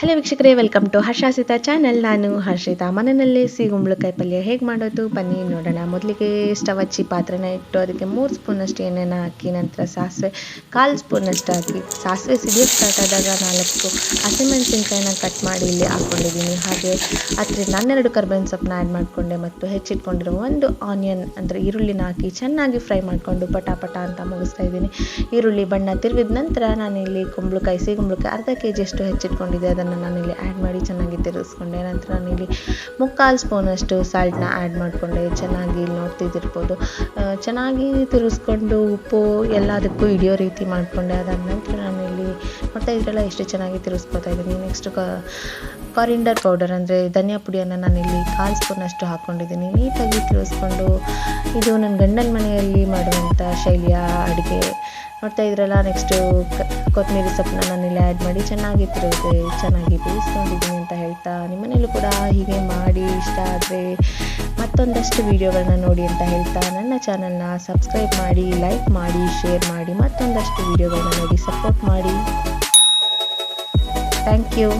Hello ವೀಕ್ಷಕರೇ welcome to ಹರ್ಷಾಸಿತಾ channel ನಾನು ಹರ್ಷಿತಾ ಮನೆಯಲ್ಲಿ ಸಿಗುಂಬಳಕಾಯಿ ಪಲ್ಯ ಹೇಗೆ ಮಾಡೋದು? ಬನ್ನಿ ನೋಡೋಣ. ಮೊದಲಿಗೆ ಸ್ಟವ್ ಹಚ್ಚಿ ಪಾತ್ರೆನ ಇಟ್ಟು ಅದಕ್ಕೆ ಮೂರು ಸ್ಪೂನಷ್ಟು ಎಣ್ಣೆನ ಹಾಕಿ, ನಂತರ ಸಾಸಿವೆ, ಕಾಲು ಸ್ಪೂನಷ್ಟು ಹಾಕಿ. ಸಾಸಿವೆ ಸಿಡಿಯೋಕ್ಕೆ ಸ್ಟಾರ್ಟ್ ಆದಾಗ ನಾಲ್ಕು ಹಸಿಮೆಣಸಿನ್ಕಾಯಿನ ಕಟ್ ಮಾಡಿ ಇಲ್ಲಿ ಹಾಕ್ಕೊಂಡಿದ್ದೀನಿ ಹಾಗೆ ಅದರಿಂದ ಹನ್ನೆರಡು ಕರ್ಬೇವಿನ ಸೊಪ್ಪನ್ನ ಆ್ಯಡ್ ಮಾಡಿಕೊಂಡೆ ಮತ್ತು ಹೆಚ್ಚಿಟ್ಕೊಂಡಿರೋ ಒಂದು ಆನಿಯನ್ ಅಂದರೆ ಈರುಳ್ಳಿನ ಹಾಕಿ ಚೆನ್ನಾಗಿ ಫ್ರೈ ಮಾಡಿಕೊಂಡು ಪಟ ಪಟ ಅಂತ ಮುಗಿಸ್ತಾ ಇದ್ದೀನಿ. ಈರುಳ್ಳಿ ಬಣ್ಣ ತಿರುಗಿದ ನಂತರ ನಾನು ಇಲ್ಲಿ ಕುಂಬಳಕಾಯಿ ಸಿಗುಂಬಳಕಾಯಿ ಅರ್ಧ ಕೆ ಜಿಯಷ್ಟು ಹೆಚ್ಚಿಟ್ಕೊಂಡಿದ್ದೆ. ಅದನ್ನು ನಾನಿಲ್ಲಿ ಆ್ಯಡ್ ಮಾಡಿ ಚೆನ್ನಾಗಿ ತಿರುಗಿಸ್ಕೊಂಡೆ. ನಂತರ ನಾನಿಲ್ಲಿ ಮುಕ್ಕಾಲು ಸ್ಪೂನಷ್ಟು ಸಾಲ್ಟ್ನ ಆ್ಯಡ್ ಮಾಡಿಕೊಂಡೆ. ಚೆನ್ನಾಗಿ ಇಲ್ಲಿ ನೋಡ್ತಿದ್ದಿರ್ಬೋದು. ಚೆನ್ನಾಗಿ ತಿರುಗಿಸ್ಕೊಂಡು ಉಪ್ಪು ಎಲ್ಲದಕ್ಕೂ ಹಿಡಿಯೋ ರೀತಿ ಮಾಡಿಕೊಂಡೆ. ಅದಾದ ನಂತರ ನಾನಿಲ್ಲಿ ನೋಡ್ತಾ ಇದ್ರಲ್ಲ ಎಷ್ಟು ಚೆನ್ನಾಗಿ ತಿರುಗಿಸ್ಕೊತಾ ಇದ್ದೀನಿ. ನೆಕ್ಸ್ಟ್ ಕಾರಿಂಡರ್ ಪೌಡರ್ ಅಂದರೆ ಧನಿಯಾ ಪುಡಿಯನ್ನು ನಾನಿಲ್ಲಿ ಕಾಲು ಸ್ಪೂನಷ್ಟು ಹಾಕ್ಕೊಂಡಿದ್ದೀನಿ ನೀಟಾಗಿ ತಿರುಗಿಸ್ಕೊಂಡು ಇದು ನನ್ನ ಗಂಡನ ಮನೆಯಲ್ಲಿ ಮಾಡುವಂಥ ಶೈಲಿಯ ಅಡುಗೆ. ನೋಡ್ತಾ ಇದ್ರಲ್ಲ ನೆಕ್ಸ್ಟು ಕೊತ್ತಂಬರಿ ಸೊಪ್ಪನ್ನ ನಾನಿಲ್ಲಿ ಆ್ಯಡ್ ಮಾಡಿ ಚೆನ್ನಾಗಿ ಚೆನ್ನಾಗಿ ಬೇಯಿಸ್ಕೊಂಡಿದ್ದೀನಿ ಅಂತ ಹೇಳ್ತಾ ನಿಮ್ಮನೇಲೂ ಕೂಡ ಹೀಗೆ ಮಾಡಿ, ಇಷ್ಟ ಆದರೆ ಮತ್ತೊಂದಷ್ಟು ವೀಡಿಯೋಗಳನ್ನ ನೋಡಿ ಅಂತ ಹೇಳ್ತಾ ನನ್ನ ಚಾನಲ್ನ ಸಬ್ಸ್ಕ್ರೈಬ್ ಮಾಡಿ ಲೈಕ್ ಮಾಡಿ ಶೇರ್ ಮಾಡಿ, ಮತ್ತೊಂದಷ್ಟು ವೀಡಿಯೋಗಳನ್ನ ನೋಡಿ ಸಪೋರ್ಟ್ ಮಾಡಿ. Thank you